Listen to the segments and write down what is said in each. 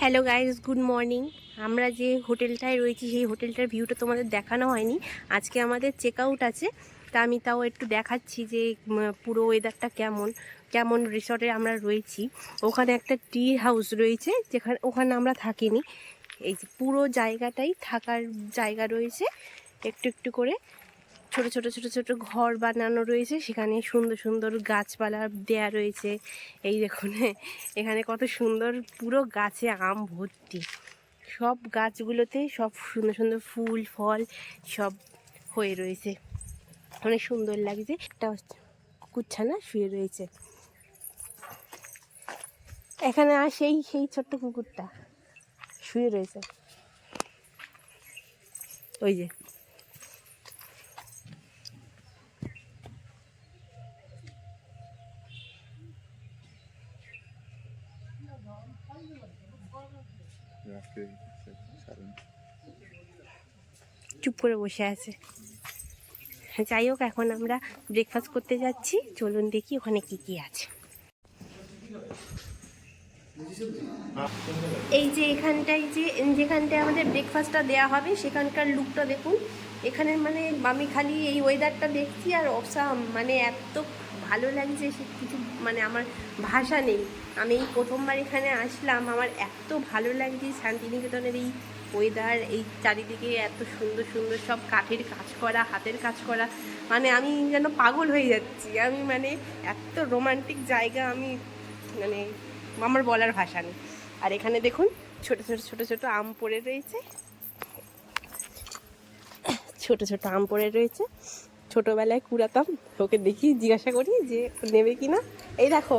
Hello guys good morning আমরা যে হোটেলটায় রয়েছি, সেই হোটেলটার ভিউটা তোমাদের দেখানো হয়নি। আজকে আমাদের চেক আউট আছে। তা আমি তাও একটু দেখাচ্ছি যে পুরো ওয়েদারটা কেমন কেমন রিসর্টে আমরা রয়েছি। ওখানে একটা টি হাউস রয়েছে, যেখানে, ওখানে আমরা থাকিনি। এই যে পুরো জায়গাটাই থাকার জায়গা রয়েছে। একটু একটু করে ছোট ছোট ছোট ছোট ঘর বানানো রয়েছে। সেখানে সুন্দর সুন্দর গাছপালা দেয়া রয়েছে। এই দেখুন, এখানে কত সুন্দর পুরো গাছে আম ভর্তি। সব গাছগুলোতে সব সুন্দর সুন্দর ফুল, ফল সব হয়ে রয়েছে। অনেক সুন্দর লাগছে। একটা কুচ্ছানা শুয়ে রয়েছে। এখানে আর সেই সেই ছোট্ট কুকুরটা শুয়ে রয়েছে। ওই যে। চুপ করে বসে আছে। যাই হোক, এখন আমরা ব্রেকফাস্ট করতে যাচ্ছি। চলুন দেখি ওখানে কি কি আছে। এই যে এখানটায় যে, যেখানটায় আমাদের ব্রেকফাস্টটা দেওয়া হবে, সেখানকার লুকটা দেখুন। এখানে মানে আমি খালি এই ওয়েদারটা দেখছি আর অসাম মানে এত ভালো লাগছে, সে কিছু মানে আমার ভাষা নেই। আমি এই প্রথমবার এখানে আসলাম, আমার এত ভালো লাগছে শান্তিনিকেতনের এই ওয়েদার এই চারিদিকে এত সুন্দর সুন্দর সব কাঠের কাজ করা, হাতের কাজ করা। মানে আমি যেন পাগল হয়ে যাচ্ছি। আমি মানে এত রোমান্টিক জায়গা, আমি মানে আমার বলার ভাষা নেই। আর এখানে দেখুন, ছোট ছোট ছোট ছোট আম পড়ে রয়েছে। ছোট ছোট আম পড়ে রয়েছে। ছোটোবেলায় কুড়াতাম ওকে দেখি জিজ্ঞাসা করি যে নেবে কি না এই দেখো,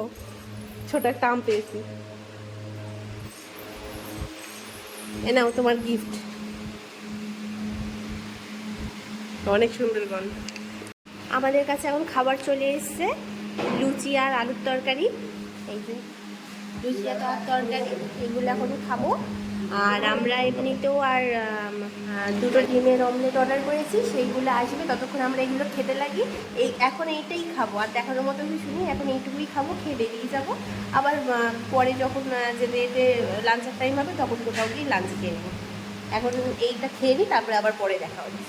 ছোট একটা আম পেয়েছি। এ নাও তোমার গিফট অনেক সুন্দর আমাদের কাছে এখন খাবার চলে এসছে, লুচি আর আলুর তরকারি। এই যে, লুচি আর তরকারি, এগুলো এখন খাব। আর আমরা এমনিতেও আর দুটো ডিমের অমলেট অর্ডার করেছি, সেইগুলো আসবে, ততক্ষণ আমরা এগুলো খেতে লাগি। এই, এখন এইটাই খাব, আর দেখানোর মতো কিছু নেই, এখন এইটুকুই খাব, খেয়ে বেরিয়ে যাব। আবার পরে যখন যেতে যেতে লাঞ্চের টাইম হবে, তখন কোথাও গিয়ে লাঞ্চ খেয়ে নেব। এখন এইটা খেয়ে নিই তারপরে আবার পরে দেখা হবে।